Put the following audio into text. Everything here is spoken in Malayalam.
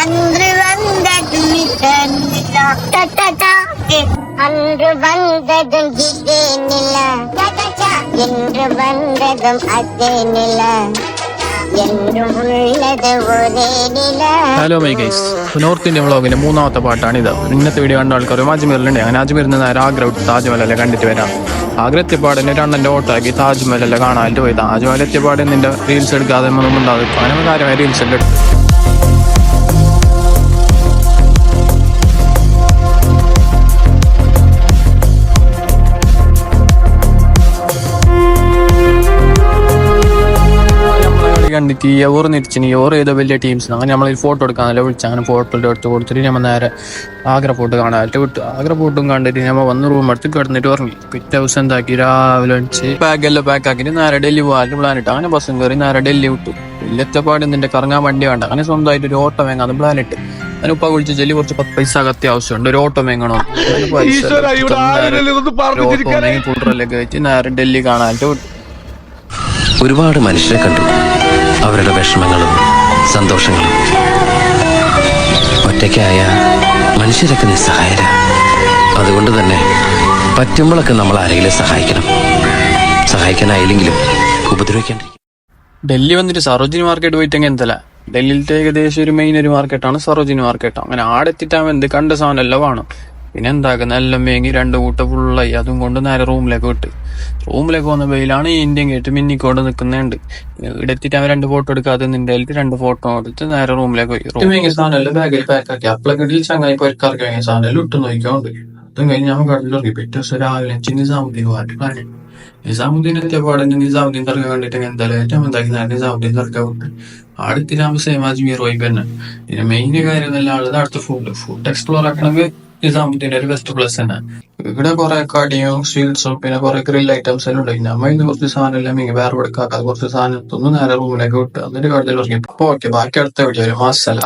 அன்று வந்தது மிக அன்று வந்ததும் இதே நில என்று வந்ததும் அதே நில என்றும் உள்ளது ഒരേ നില hello my guys north Indian വ്ളോഗിന്റെ മൂന്നാമത്തെ പാട്ടാണ് ഇത് ഇന്നത്തെ വീഡിയോ കണ്ട ആൾക്കാർ അജ്മീറിലുണ്ട് അങ്ങനെ അജ്മീറിൽ നിന്ന് നേരെ ആഗ്ര വിട്ട് താജ്മഹലല്ലേ കണ്ടിട്ട് വരാം ആഗ്ര എത്തിയപ്പാടിന്റെ രണ്ടെന്റെ ഓട്ടാക്കി താജ്മഹലല്ലേ കാണാനായിട്ട് പോയി താജ്മഹൽ എത്തിയപ്പാട് നിന്റെ റീൽസ് എടുക്കാതെ ഒന്നും ഉണ്ടാകും അങ്ങനെ കാര്യമായ റീൽസ് എല്ലാം കണ്ടിട്ട് ഈ ഓർ നിരിച്ചിന് ഈ ഓർ ചെയ്ത വലിയ ടീംസ് അങ്ങനെ നമ്മൾ ഫോട്ടോ എടുക്കാനല്ല വിളിച്ച. അങ്ങനെ ഫോട്ടോ എടുത്ത് കൊടുത്തിട്ട് നമ്മൾ നേരെ ആഗ്ര ഫോട്ടോ കാണാനായിട്ട് വിട്ടു. ആഗ്ര ഫോട്ടോ കണ്ടിട്ട് നമ്മൾ വന്ന് റൂം എടുത്ത് കിടന്നിട്ട് ഉറങ്ങി. പിറ്റേ ദിവസം എന്താക്കി? രാവിലെ അടിച്ച് ബാഗ് എല്ലാം പാക്ക് ആക്കിയിട്ട് നേരെ ഡൽഹി പോകാൻ പ്ലാൻ ഇട്ട്. അങ്ങനെ ബസ്സും കയറി നേരെ ഡൽഹി വിട്ടു. ഇല്ലത്തപ്പാട് നിന്റെ കറങ്ങാൻ വണ്ടി വേണ്ട. അങ്ങനെ സ്വന്തമായിട്ട് ഒരു ഓട്ടോ വേങ്ങാതെ പ്ലാൻ ഇട്ട്. ഉപ്പ വിളിച്ച് ചെല്ലി കുറച്ച് പത്ത് പൈസ അത്യാവശ്യമുണ്ട് ഒരു ഓട്ടോ വേങ്ങണോ. ഓട്ടോ പൈസ ഫുഡറൊക്കെ വെച്ച് നേരെ ഡൽഹി കാണാനായിട്ട് വിട്ടു. ഒരുപാട് മനുഷ്യരെ കണ്ടു. വിഷമങ്ങളും സന്തോഷങ്ങളും. ഒറ്റയ്ക്കായ മനുഷ്യരൊക്കെ നിസ്സഹായര. അതുകൊണ്ട് തന്നെ പറ്റുമ്പോഴൊക്കെ നമ്മൾ ആരെങ്കിലും സഹായിക്കണം. സഹായിക്കാനായില്ലെങ്കിലും ഉപദ്രവിക്കേണ്ടി ഡൽഹി വന്നിട്ട് സരോജിനി മാർക്കറ്റ് പോയിട്ടെങ്കിൽ എന്തല്ല? ഡൽഹിയിലത്തെ ഏകദേശം ഒരു മെയിൻ ഒരു മാർക്കറ്റാണ് സരോജിനി മാർക്കറ്റ് അങ്ങനെ ആടെത്തിട്ടാകുമ്പോൾ എന്ത് കണ്ട സാധനം എല്ലാം വേണം പിന്നെ നല്ല എല്ലാം രണ്ട് കൂട്ട ഫുള്ളായി അതും കൊണ്ട് നേരെ റൂമിലേക്ക് വിട്ട്. റൂമിലേക്ക് വന്ന വെയിലാണ് ഇന്ത്യൻ ഗേറ്റ് മിന്നിക്കൊണ്ട് നിൽക്കുന്നുണ്ട് ഇവിടെ എത്തിയിട്ട് അവൻ രണ്ട് ഫോട്ടോ എടുക്കാതെ നിന്റെ കയ്യിൽ രണ്ട് ഫോട്ടോ എടുത്ത് നേരെ റൂമിലേക്ക് പോയി. റൂം വേങ്ങിയ സാധനം എല്ലാം ബാഗിൽ പാക്കാക്കി ചങ്ങായി പൊരക്കാർക്ക് വേങ്ങിയ സാധനം എല്ലാം ഇട്ട് നോക്കിയോണ്ട് അതും കഴിഞ്ഞ് ഞാൻ കടലിറങ്ങി പിറ്റേ ദിവസം രാവിലെ നിസാമുദ്ദീൻ പ്ലാൻ നിസാമുദ്ദീൻ എത്തിയപ്പാടെ നിസാമുദ്ദീൻ തർക്കം കണ്ടിട്ട് എന്തായാലും ഏറ്റവും എന്താക്കി നിസാമുദ്ദീൻ തർക്കം വിട്ട്. അടുത്തിരാകുമ്പോൾ സെയിം അജ്മീർ വൈബ് തന്നെ. പിന്നെ മെയിൻ കാര്യം നല്ല ആളത് അടുത്ത ഫുഡ് ഫുഡ് എക്സ്പ്ലോർ ആക്കണമെങ്കിൽ ഇവിടെ കുറെ കടിയും സ്വീറ്റ്സും പിന്നെ കുറെ ഗ്രിൽ ഐറ്റംസ് എല്ലാം ഉണ്ട്. അമ്മ ഇന്ന് കുറച്ച് സാധനം എല്ലാം ഇങ്ങനെ വേറെ കൊടുക്കാത്ത കുറച്ച് സാധനം തിന്ന് നേരെ റൂമിലേക്ക് വിട്ട് എന്നിട്ട് കടലിൽ ഇറങ്ങി. ഓക്കെ ബാക്കി അടുത്ത വീഡിയോ ഒരു മാസമല്ല